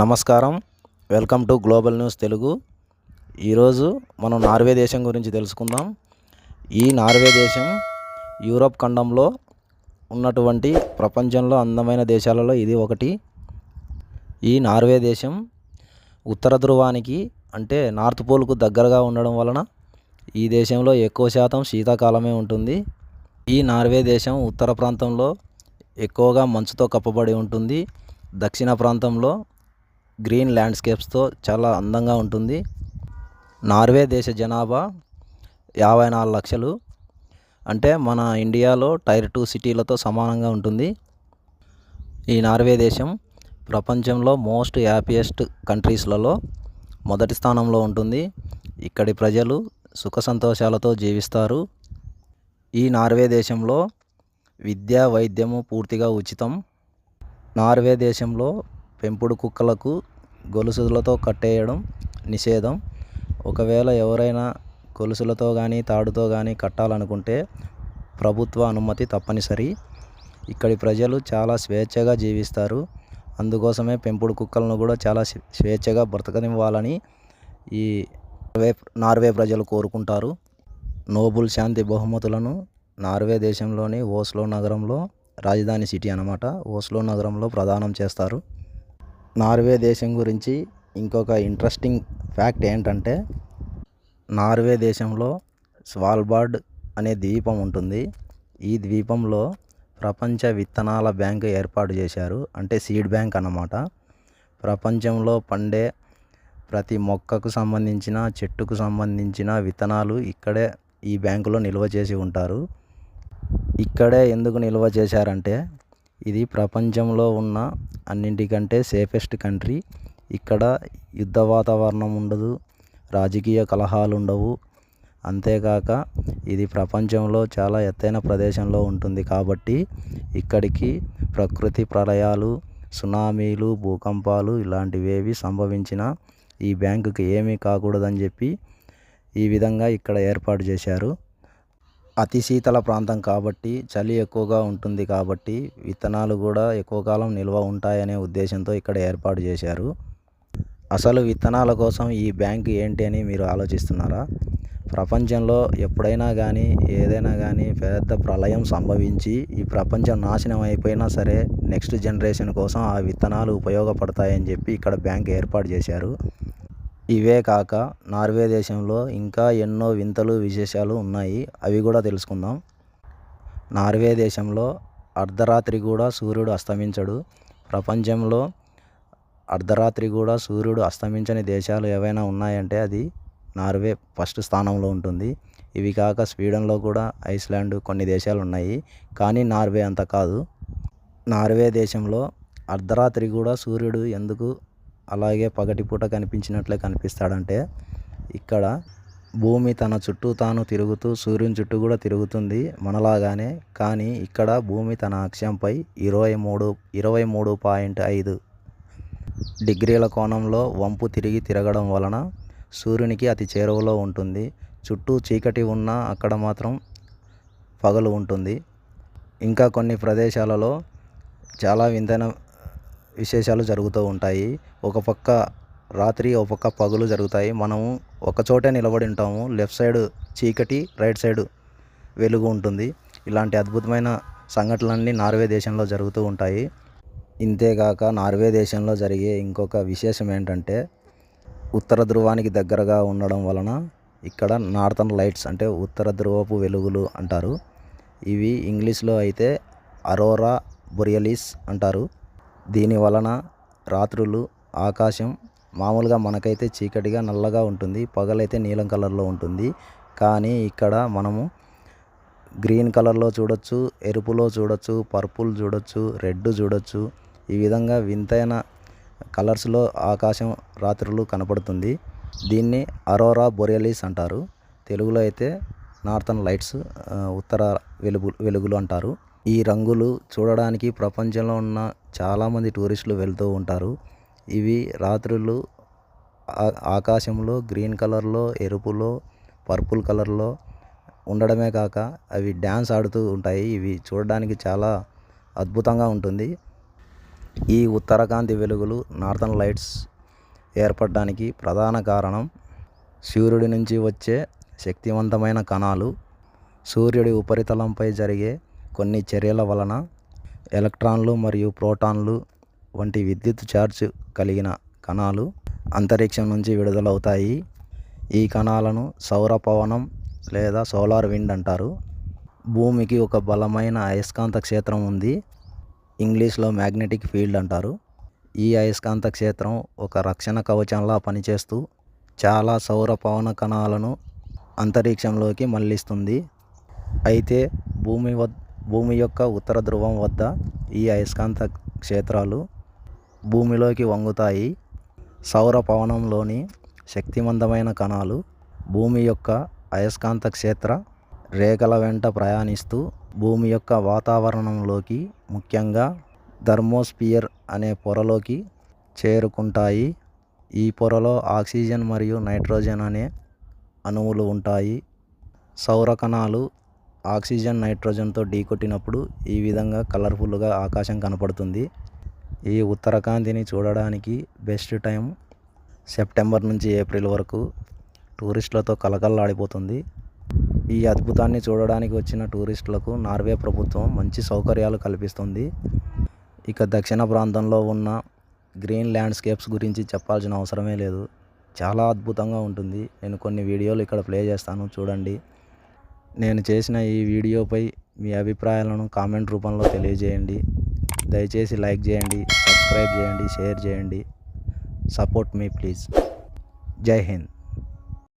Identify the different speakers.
Speaker 1: నమస్కారం. Welcome to global news Telugu. ఈరోజు మనం నార్వే దేశం గురించి తెలుసుకుందాం. ఈ నార్వే దేశం యూరోప్ ఖండంలో ఉన్నటువంటి ప్రపంచంలో అందమైన దేశాలలో ఇది ఒకటి. ఈ నార్వే దేశం ఉత్తర ధ్రువానికి అంటే నార్త్ పోల్కు దగ్గరగా ఉండడం వలన ఈ దేశంలో ఎక్కువ శాతం శీతాకాలమే ఉంటుంది. ఈ నార్వే దేశం ఉత్తర ప్రాంతంలో ఎక్కువగా మంచుతో కప్పబడి ఉంటుంది. దక్షిణ ప్రాంతంలో గ్రీన్ ల్యాండ్స్కేప్స్తో చాలా అందంగా ఉంటుంది. నార్వే దేశ జనాభా యాభై నాలుగు లక్షలు. అంటే మన ఇండియాలో టైర్ టూ సిటీలతో సమానంగా ఉంటుంది. ఈ నార్వే దేశం ప్రపంచంలో మోస్ట్ హ్యాపీయెస్ట్ కంట్రీస్లలో మొదటి స్థానంలో ఉంటుంది. ఇక్కడి ప్రజలు సుఖ సంతోషాలతో జీవిస్తారు. ఈ నార్వే దేశంలో విద్య వైద్యము పూర్తిగా ఉచితం. నార్వే దేశంలో పెంపుడు కుక్కలకు గొలుసులతో కట్టేయడం నిషేధం. ఒకవేళ ఎవరైనా గొలుసులతో కానీ తాడుతో కానీ కట్టాలనుకుంటే ప్రభుత్వ అనుమతి తప్పనిసరి. ఇక్కడి ప్రజలు చాలా స్వేచ్ఛగా జీవిస్తారు. అందుకోసమే పెంపుడు కుక్కలను కూడా చాలా స్వేచ్ఛగా బ్రతకనివ్వాలని ఈ నార్వే నార్వే ప్రజలు కోరుకుంటారు. నోబుల్ శాంతి బహుమతులను నార్వే దేశంలోని ఓస్లో నగరంలో రాజధాని సిటీ అన్నమాట. ఓస్లో నగరంలో ప్రదానం చేస్తారు. నార్వే దేశం గురించి ఇంకొక ఇంట్రెస్టింగ్ ఫ్యాక్ట్ ఏంటంటే నార్వే దేశంలో స్వాల్బార్డ్ అనే ద్వీపం ఉంటుంది. ఈ ద్వీపంలో ప్రపంచ విత్తనాల బ్యాంక్ ఏర్పాటు చేశారు. అంటే సీడ్ బ్యాంక్ అన్నమాట. ప్రపంచంలో పండే ప్రతి మొక్కకు సంబంధించిన చెట్టుకు సంబంధించిన విత్తనాలు ఇక్కడే ఈ బ్యాంకులో నిల్వ చేసి ఉంటారు. ఇక్కడే ఎందుకు నిల్వ చేశారంటే ఇది ప్రపంచంలో ఉన్న అన్నింటికంటే సేఫెస్ట్ కంట్రీ. ఇక్కడ యుద్ధ వాతావరణం ఉండదు రాజకీయ కలహాలు ఉండవు అంతేకాక ఇది ప్రపంచంలో చాలా ఎత్తైన ప్రదేశంలో ఉంటుంది కాబట్టి ఇక్కడికి ప్రకృతి ప్రళయాలు సునామీలు భూకంపాలు ఇలాంటివేవి సంభవించిన ఈ బ్యాంకుకి ఏమీ కాకూడదని చెప్పి ఈ విధంగా ఇక్కడ ఏర్పాటు చేశారు. అతి శీతల ప్రాంతం కాబట్టి చలి ఎక్కువగా ఉంటుంది కాబట్టి విత్తనాలు కూడా ఎక్కువ కాలం నిల్వ ఉంటాయనే ఉద్దేశంతో ఇక్కడ ఏర్పాటు చేశారు. అసలు విత్తనాల కోసం ఈ బ్యాంక్ ఏంటి అని మీరు ఆలోచిస్తున్నారా? ప్రపంచంలో ఎప్పుడైనా కానీ ఏదైనా కానీ పెద్ద ప్రళయం సంభవించి ఈ ప్రపంచం నాశనం అయిపోయినా సరే నెక్స్ట్ జనరేషన్ కోసం ఆ విత్తనాలు ఉపయోగపడతాయని చెప్పి ఇక్కడ బ్యాంక్ ఏర్పాటు చేశారు. ఇవే కాక నార్వే దేశంలో ఇంకా ఎన్నో వింతలు విశేషాలు ఉన్నాయి. అవి కూడా తెలుసుకుందాం. నార్వే దేశంలో అర్ధరాత్రి కూడా సూర్యుడు అస్తమించడు. ప్రపంచంలో అర్ధరాత్రి కూడా సూర్యుడు అస్తమించని దేశాలు ఏవైనా ఉన్నాయంటే అది నార్వే ఫస్ట్ స్థానంలో ఉంటుంది. ఇవి కాక స్వీడన్లో కూడా ఐస్లాండ్ కొన్ని దేశాలు ఉన్నాయి. కానీ నార్వే అంత కాదు. నార్వే దేశంలో అర్ధరాత్రి కూడా సూర్యుడు ఎందుకు అలాగే పగటిపూట కనిపించినట్లే కనిపిస్తాడంటే ఇక్కడ భూమి తన చుట్టూ తాను తిరుగుతూ సూర్యుని చుట్టూ కూడా తిరుగుతుంది మనలాగానే. కానీ ఇక్కడ భూమి తన అక్షంపై ఇరవై మూడు ఇరవై మూడు పాయింట్ ఐదు డిగ్రీల కోణంలో వంపు తిరిగి తిరగడం వలన సూర్యునికి అతి చేరువలో ఉంటుంది. చుట్టూ చీకటి ఉన్నా అక్కడ మాత్రం పగలు ఉంటుంది. ఇంకా కొన్ని ప్రదేశాలలో చాలా వింతైన విశేషాలు జరుగుతూ ఉంటాయి. ఒక పక్క రాత్రి ఒక పక్క పగులు జరుగుతాయి. మనము ఒక చోటే నిలబడి ఉంటాము. లెఫ్ట్ సైడ్ చీకటి రైట్ సైడ్ వెలుగు ఉంటుంది. ఇలాంటి అద్భుతమైన సంఘటనలన్నీ నార్వే దేశంలో జరుగుతూ ఉంటాయి. ఇంతేకాక నార్వే దేశంలో జరిగే ఇంకొక విశేషం ఏంటంటే ఉత్తర ధ్రువానికి దగ్గరగా ఉండడం వలన ఇక్కడ నార్థన్ లైట్స్ అంటే ఉత్తర ధ్రువపు వెలుగులు అంటారు. ఇవి ఇంగ్లీష్లో అయితే అరోరా బొరియలిస్ అంటారు. దీని వలన రాత్రులు ఆకాశం మామూలుగా మనకైతే చీకటిగా నల్లగా ఉంటుంది పగలైతే నీలం కలర్లో ఉంటుంది. కానీ ఇక్కడ మనము గ్రీన్ కలర్లో చూడొచ్చు ఎరుపులో చూడొచ్చు పర్పుల్ చూడొచ్చు రెడ్ చూడొచ్చు. ఈ విధంగా వింతైన కలర్స్లో ఆకాశం రాత్రులు కనపడుతుంది. దీన్ని అరోరా బొరియలీస్ అంటారు. తెలుగులో అయితే నార్థన్ లైట్స్ ఉత్తర వెలుగు వెలుగులు అంటారు. ఈ రంగులు చూడడానికి ప్రపంచంలో ఉన్న చాలామంది టూరిస్టులు వెళ్తూ ఉంటారు. ఇవి రాత్రులు ఆ- ఆకాశంలో గ్రీన్ కలర్లో ఎరుపులో పర్పుల్ కలర్లో ఉండడమే కాక అవి డ్యాన్స్ ఆడుతూ ఉంటాయి. ఇవి చూడడానికి చాలా అద్భుతంగా ఉంటుంది. ఈ ఉత్తరకాంతి వెలుగులు నార్థన్ లైట్స్ ఏర్పడడానికి ప్రధాన కారణం సూర్యుడి నుంచి వచ్చే శక్తివంతమైన కణాలు. సూర్యుడి ఉపరితలంపై జరిగే కొన్ని చర్యల వలన ఎలక్ట్రాన్లు మరియు ప్రోటాన్లు వంటి విద్యుత్ ఛార్జ్ కలిగిన కణాలు అంతరిక్షం నుంచి విడుదలవుతాయి. ఈ కణాలను సౌర పవనం లేదా సోలార్ విండ్ అంటారు. భూమికి ఒక బలమైన అయస్కాంత క్షేత్రం ఉంది. ఇంగ్లీష్లో మ్యాగ్నెటిక్ ఫీల్డ్ అంటారు. ఈ అయస్కాంత క్షేత్రం ఒక రక్షణ కవచంలా పనిచేస్తూ చాలా సౌర పవన కణాలను అంతరిక్షంలోకి మళ్ళిస్తుంది. అయితే భూమి వద్ద భూమి యొక్క ఉత్తర ధ్రువం వద్ద ఈ అయస్కాంత క్షేత్రాలు భూమిలోకి వంగుతాయి. సౌర పవనంలోని శక్తివంతమైన కణాలు భూమి యొక్క అయస్కాంత క్షేత్ర రేఖల వెంట ప్రయాణిస్తూ భూమి యొక్క వాతావరణంలోకి ముఖ్యంగా థర్మోస్పియర్ అనే పొరలోకి చేరుకుంటాయి. ఈ పొరలో ఆక్సిజన్ మరియు నైట్రోజన్ అనే అణువులు ఉంటాయి. సౌర కణాలు ఆక్సిజన్ నైట్రోజన్తో ఢీకొట్టినప్పుడు ఈ విధంగా కలర్ఫుల్గా ఆకాశం కనపడుతుంది. ఈ ఉత్తరకాంతిని చూడడానికి బెస్ట్ టైం సెప్టెంబర్ నుంచి ఏప్రిల్ వరకు టూరిస్టులతో కలకల్లాడిపోతుంది ఈ అద్భుతాన్ని చూడడానికి వచ్చిన టూరిస్టులకు నార్వే ప్రభుత్వం మంచి సౌకర్యాలు కల్పిస్తుంది. ఇక దక్షిణ ప్రాంతంలో ఉన్న గ్రీన్ ల్యాండ్స్కేప్స్ గురించి చెప్పాల్సిన అవసరమే లేదు. చాలా అద్భుతంగా ఉంటుంది. నేను కొన్ని వీడియోలు ఇక్కడ ప్లే చేస్తాను. చూడండి. నేను చేసిన ఈ వీడియోపై మీ అభిప్రాయాలను కామెంట్ రూపంలో తెలియజేయండి. దయచేసి లైక్ చేయండి సబ్స్క్రైబ్ చేయండి షేర్ చేయండి. సపోర్ట్ మీ ప్లీజ్. జై హింద్.